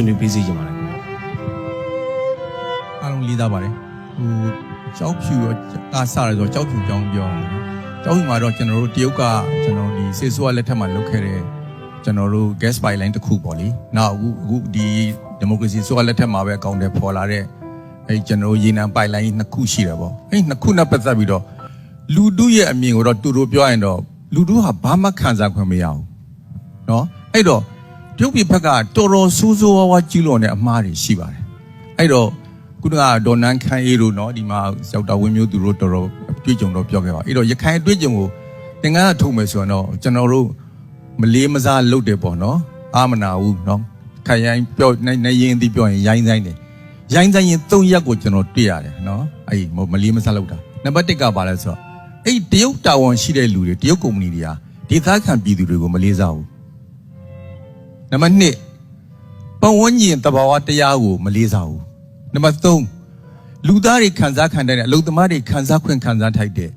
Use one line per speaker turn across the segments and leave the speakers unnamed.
ဆွေးနွေးပေးစီကြပါလားခင်ဗျာ
အားလုံးလေးသားပါတယ်ဟိုကြောက်ဖြူရောကစားရဆိုကြောက်ဖြူကြောင်းပြောအောင်နော်ကြောက်ဖြူမှာတော့ကျွန်တော်တို့တရုတ်ကကျွန်တော်ဒီစေဆိုးကလက်ထက်မှာလုပ်ခဲ့တဲ့ကျွန်တော်တို့ gas pipeline တစ်ခုပေါ့လေနောက်အခုအခုဒီ democracy ဆိုကလက်ထက်မှာပဲအကောင့်တွေပေါ်လာတဲ့အဲကျွန်တော်တို့ရေနံ pipeline နှစ်ခုရှိတယ်ပေါ့အဲနှစ်ခုနဲ့ပတ်သက်ပြီးတော့လူတုရဲ့အမြင်ကိုတော့တူတူပြောရင်တော့လူတုဟာဘာမှခံစားခွင့်မရဘူးနော်အဲ့တော့ တရုတ်ပြည်ဘက်ကတော်တော်ဆိုးဆိုးဝါးဝါးကြီးလွန်တဲ့အမှားတွေရှိပါတယ်အဲ့တော့ခုနကဒေါ်နန်းခန်းအေးတို့နော်ဒီမှာရောက်တာဝင်းမျိုးသူတို့တော်တော်တွေ့ကြုံတော့ပြောခဲ့ပါအဲ့တော့ရခိုင်တွေ့ကြုံကိုသင်္ကန်းကထုတ်မယ်ဆိုတော့ကျွန်တော်တို့မလေးမစားလုပ်တယ်ပေါ့နော်အာမနာဘူးနော်ခရိုင်ပြောနေရင်ဒီပြောရင်ရိုင်းဆိုင်တယ်ရိုင်းဆိုင်ရင်၃ရက်ကိုကျွန်တော်တွေ့ရတယ်နော်အဲ့မလေးမစားလုပ်တာနံပါတ်၁ကပါလဲဆိုတော့အဲ့တရုတ်တာဝန်ရှိတဲ့လူတွေတရုတ်ကုမ္ပဏီတွေကဒေသခံပြည်သူတွေကိုမလေးစားဘူး နံပါတ်2ပတ်ဝန်းကျင်တဘာဝတရားကိုမလေးစားဘူး နံပါတ်3လူသားတွေခံစားခံတဲ့အလုံသမားတွေခံစားခွင့်ခံစားထိုက်တဲ့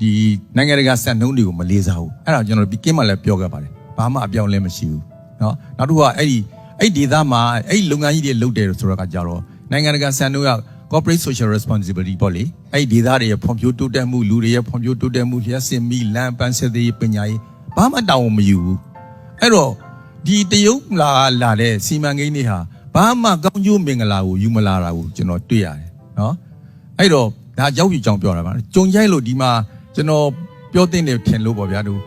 ဒီနိုင်ငံတကာစံနှုန်းတွေကိုမလေးစားဘူးအဲ့ဒါကျွန်တော်ပြီးကင်းမှလည်းပြောခဲ့ပါတယ်ဘာမှအပြောင်းလဲမရှိဘူးเนาะနောက်တစ်ခုကအဲ့ဒီအဲ့ဒီဒေသမှာအဲ့ဒီလုပ်ငန်းကြီးတွေလုပ်တယ်ဆိုတော့ကကြတော့နိုင်ငံတကာစံနှုန်းက corporate social responsibility ပေါ့လေအဲ့ဒီဒေသတွေရဲ့ဖွံ့ဖြိုးတိုးတက်မှုလူတွေရဲ့ဖွံ့ဖြိုးတိုးတက်မှုလျှက်စင်မိလမ်းပန်းဆက်သေးပညာရေးဘာမှတောင်းဝန်မယူဘူးအဲ့တော့ ဒီတရုတ်လာလာတဲ့စီမံကိန်းတွေဟာဘာမှကောင်းကျိုးမင်္ဂလာကိုယူမလာတာကိုကျွန်တော်တွေ့ရတယ်နော်အဲ့တော့ဒါရောက်ပြီကြောင်ပြောတာပါကြုံရိုက်လို့ဒီမှာကျွန်တော်ပြောတဲ့နေထင်လို့ပေါ့ဗျာတို့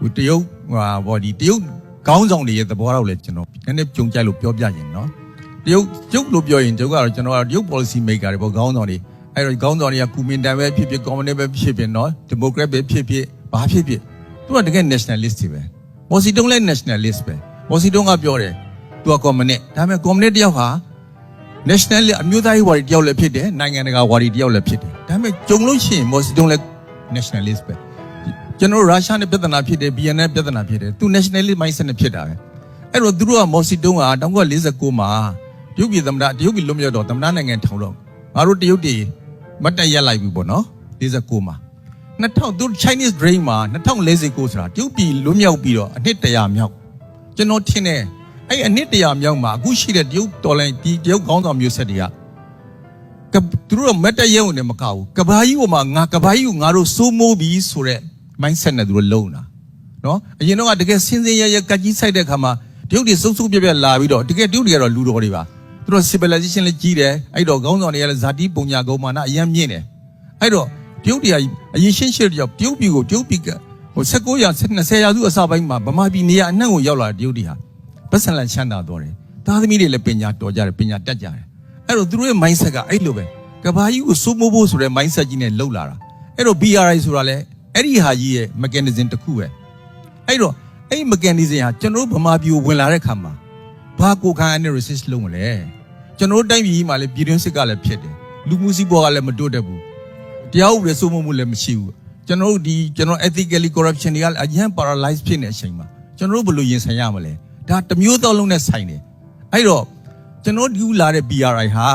ဟိုတရုတ်ဟာဗောဒီတရုတ်ခေါင်းဆောင်တွေရဲ့သဘောတော့လေကျွန်တော်နည်းနည်းကြုံကြိုက်လို့ပြောပြရင်နော်တရုတ်ကျုပ်လို့ပြောရင်ကျုပ်ကတော့ကျွန်တော်ကတရုတ် policy maker တွေပေါ့ခေါင်းဆောင်တွေအဲ့တော့ခေါင်းဆောင်တွေကကူမင်တန်ပဲဖြစ်ဖြစ် communist ပဲဖြစ်ဖြစ်နော် democrat ပဲဖြစ်ဖြစ်ဘာဖြစ်ဖြစ်သူကတကယ် nationalist တွေပဲမော်စီတုံးလည်း nationalist ပဲ မော်စီတုံးကပြောတယ်သူက communist ဒါပေမဲ့ communist တယောက်ဟာ national အမျိုးသားရေးဝါဒီတယောက်လည်းဖြစ်တယ်နိုင်ငံတကာဝါဒီတယောက်လည်းဖြစ်တယ်ဒါပေမဲ့ကြုံလို့ရှိရင်မော်စီတုံးလည်း nationalist ပဲကျွန်တော်ရုရှားနဲ့ပြဿနာဖြစ်တယ် BN နဲ့ပြဿနာဖြစ်တယ်သူ nationalist mindset နဲ့ဖြစ်တာပဲအဲ့တော့သူတို့ကမော်စီတုံးက1949မှာတရုတ်ပြည်သမ္မတတရုတ်ပြည်လွတ်မြောက်တော့သမ္မတနိုင်ငံထောင်တော့ငါတို့တရုတ်ပြည်မတ်တက်ရက်လိုက်ပြီပေါ့နော်49မှာ2000သူ Chinese Drain မှာ2049ဆိုတာတရုတ်ပြည်လွတ်မြောက်ပြီးတော့အနှစ်တရာမြောက် ကျွန်တော်ထင်တယ်အဲ့အနှစ်တရာမြောက်မှာအခုရှိတဲ့တရုတ်တော်လိုင်းဒီတရုတ်ခေါင်းဆောင်မျိုးဆက်တွေကကသူတို့ကမတ်တက်ရက်ဝင်တယ်မကဘူးကဘာကြီးကမှငါကဘာကြီးကိုငါတို့စိုးမိုးပြီဆိုတဲ့ mindset နဲ့သူတို့လုံတာနော်အရင်တော့ကတကယ်စင်းစင်းရဲရဲကကြီးဆိုင်တဲ့ခါမှာတရုတ်တွေစုပ်စုပ်ပြက်ပြက်လာပြီးတော့တကယ်တရုတ်တွေကတော့လူတော်တွေပါသူတို့ civilization လည်းကြီးတယ်အဲ့တော့ခေါင်းဆောင်တွေကလည်းဇာတိပုံညာကုန်းမာနအရင်မြင့်တယ်အဲ့တော့တရုတ်တွေကအရင်ရှင်းရှင်းတယောက်တရုတ်ပြည်ကိုတရုတ်ပြည်က ဟို19ရာ20ရာစုအစပိုင်းမှာဗမာပြည်နေရာအနှံ့ကိုရောက်လာတဲ့တရုတ်တွေဟာပတ်စံလန်ချမ်းသာတော်တယ်သားသမီးတွေလည်းပညာတော်ကြတယ်ပညာတတ်ကြတယ်အဲ့တော့သူတို့ရဲ့ mindset ကအဲ့လိုပဲကဘာကြီးကိုစိုးမိုးဖို့ဆိုတဲ့ mindset ကြီးနဲ့လှုပ်လာတာအဲ့တော့ BRI ဆိုတာလည်းအဲ့ဒီဟာကြီးရဲ့ mechanism တစ်ခုပဲအဲ့တော့အဲ့ mechanism ဟာကျွန်တော်တို့ဗမာပြည်ကိုဝင်လာတဲ့ခါမှာဘာကိုခံရတဲ့ resist လုပ်မလဲကျွန်တော်တို့တိုင်းပြည်ကြီးမှာလည်းပြည်တွင်းစစ်ကလည်းဖြစ်တယ်လူမှုစီးပွားကလည်းမတိုးတက်ဘူးတရားဥပဒေစိုးမိုးမှုလည်းမရှိဘူး ကျွန်တော်တို့ဒီကျွန်တော် ethically corruption တွေကလည်းအရင် paralyze ဖြစ်နေတဲ့အချိန်မှာကျွန်တော်တို့ဘယ်လိုရင်ဆိုင်ရမလဲဒါတစ်မျိုးသောလုံးနဲ့ဆိုင်တယ်အဲ့တော့ကျွန်တော်ဒီလာတဲ့ BRI ဟာ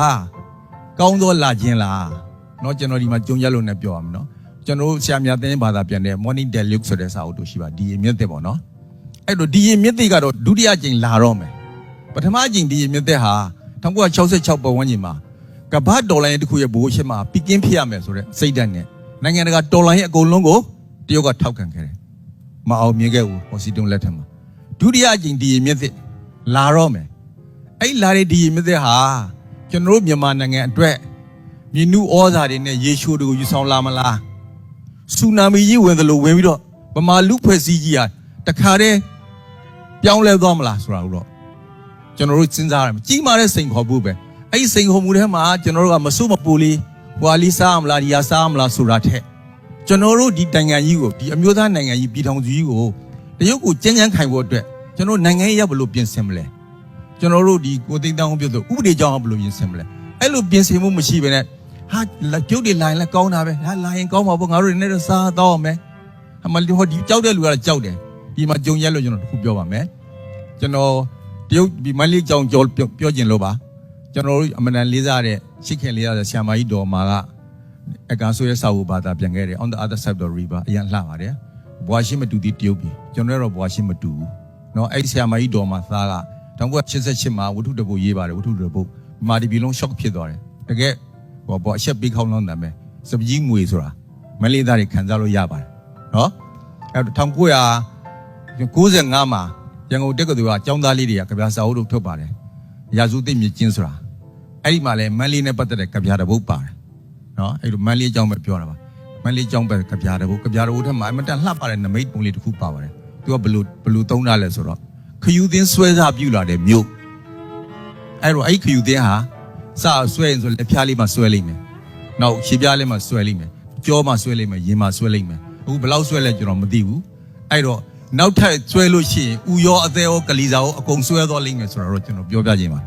ကောင်းသောလာခြင်းလားเนาะကျွန်တော်ဒီမှာကြုံရလို့နဲ့ပြောရမယ်เนาะကျွန်တော်တို့ဆရာမြတ်သိန်းဘာသာပြန်တဲ့ morning deluxe ဆိုတဲ့စာအုပ်တို့ရှိပါဒီရင်မြင့်တဲ့ပေါ့နော်အဲ့တော့ဒီရင်မြင့်တဲ့ကတော့ဒုတိယကြိမ်လာတော့မယ်ပထမကြိမ်ဒီရင်မြင့်တဲ့ဟာ1966ပတ်ဝန်းကျင်မှာကမ္ဘာဒေါ်လာရဲ့တစ်ခုရဲ့ဘိုးရှင်းမှာပီကင်းဖြစ်ရမယ်ဆိုတဲ့စိတ်ဓာတ်နဲ့ နိုင်ငံတကာဒေါ်လာရဲ့အကုန်လုံးကိုတရုတ်ကထောက်ခံခဲ့တယ်မအောင်မြင်ခဲ့ဘူးဟောစီတုံလက်ထက်မှာဒုတိယကြိမ်ဒီရင်မြင့်တဲ့လာတော့မယ်အဲ့လာတဲ့ဒီရင်မြင့်တဲ့ဟာကျွန်တော်တို့မြန်မာနိုင်ငံအတွက်မြင်းနူးဩဇာတွေနဲ့ယေရှုတို့ကိုယူဆောင်လာမလားဆူနာမီကြီးဝင်သလိုဝင်ပြီးတော့ဗမာလူဖွဲ့စည်းကြီးဟာတခါတည်းပြောင်းလဲသွားမလားဆိုတာကိုတော့ကျွန်တော်တို့စဉ်းစားရမယ်ကြီးမားတဲ့စိန်ခေါ်မှုပဲအဲ့ဒီစိန်ခေါ်မှုထဲမှာကျွန်တော်တို့ကမစိုးမပူလေး ဟွာလီစားမလားဒီဟာစားမလားဆိုတာထက်ကျွန်တော်တို့ဒီနိုင်ငံကြီးကိုဒီအမျိုးသားနိုင်ငံကြီးပြည်ထောင်စုကြီးကိုတရုတ်ကိုကျန်းကျန်းခိုင်ဖို့အတွက်ကျွန်တော်နိုင်ငံရေးရဘယ်လိုပြင်ဆင်မလဲကျွန်တော်တို့ဒီကိုသိန်းတောင်းပြောဆိုဥပဒေကြောင်းဘယ်လိုပြင်ဆင်မလဲအဲ့လိုပြင်ဆင်မှုမရှိဘဲနဲ့ဟာကျုပ်တွေလာရင်လည်းကောင်းတာပဲဟာလာရင်ကောင်းပါဘောငါတို့တွေနဲ့တော့စားတော့မယ်အမလီဟောဒီကြောက်တဲ့လူကတော့ကြောက်တယ်ဒီမှာကြုံရက်လို့ကျွန်တော်တခုပြောပါမယ်ကျွန်တော်တရုတ်ဒီမလေးကြောင်ကြောပြောပြောကျင်လို့ပါ ကျွန်တော်တို့အမနန်လေးစားတဲ့ရှစ်ခင်လေးစားတဲ့ဆ iam မကြီးတော်မာကအကန်ဆိုရဲ့စာဝဘာသာပြန်ခဲ့တယ် on the other side of the river အရင်လှပါတယ်ဘွာရှိမတူတီတရုတ်ပြည်ကျွန်တော်တို့တော့ဘွာရှိမတူဘူးเนาะအဲ့ဆ iam မကြီးတော်မာသားက 1988မှာဝတ္ထုတပုတ်ရေးပါတယ်ဝတ္ထုတပုတ်မာဒီဘီလုံး shock ဖြစ်သွားတယ်တကယ်ဟောပေါ့အချက်ပေးခေါင်းလောင်းတယ်မယ်စပကြီးငွေဆိုတာမလေးသားတွေခံစားလို့ရပါတယ်နော်အဲ1995မှာရန်ကုန်တက္ကသိုလ်ကကျောင်းသားလေးတွေကကြပြာစာအုပ်တို့ထုတ်ပါတယ်ရာစုသိမြင့်ကျင်းဆိုတာ အဲ့ဒီမှာလဲမန်လေးနဲ့ပတ်သက်တဲ့ကြပြာတပုတ်ပါတယ်နော်အဲ့လိုမန်လေးအကြောင်းပဲပြောတာပါမန်လေးအကြောင်းပဲကြပြာတပုတ်ကြပြာတပုတ်ထက်မှာအမတန်လှပတဲ့နမိတ်ပုံလေးတစ်ခုပါပါတယ်သူကဘလူဘလူသုံးတာလဲဆိုတော့ခယူသင်းဆွဲစားပြူလာတဲ့မြို့အဲ့တော့အဲ့ဒီခယူသင်းဟာစဆွဲရင်ဆိုလက်ဖျားလေးမှာဆွဲလိမ့်မယ်နောက်ခြေပြားလေးမှာဆွဲလိမ့်မယ်ကြောမှာဆွဲလိမ့်မယ်ရင်မှာဆွဲလိမ့်မယ်အခုဘယ်လောက်ဆွဲလဲကျွန်တော်မသိဘူးအဲ့တော့နောက်ထပ်ဆွဲလို့ရှိရင်ဥရောအသေးရောကလီစာရောအကုန်ဆွဲသွားလိမ့်မယ်ဆိုတော့ကျွန်တော်ပြောပြခြင်းပါ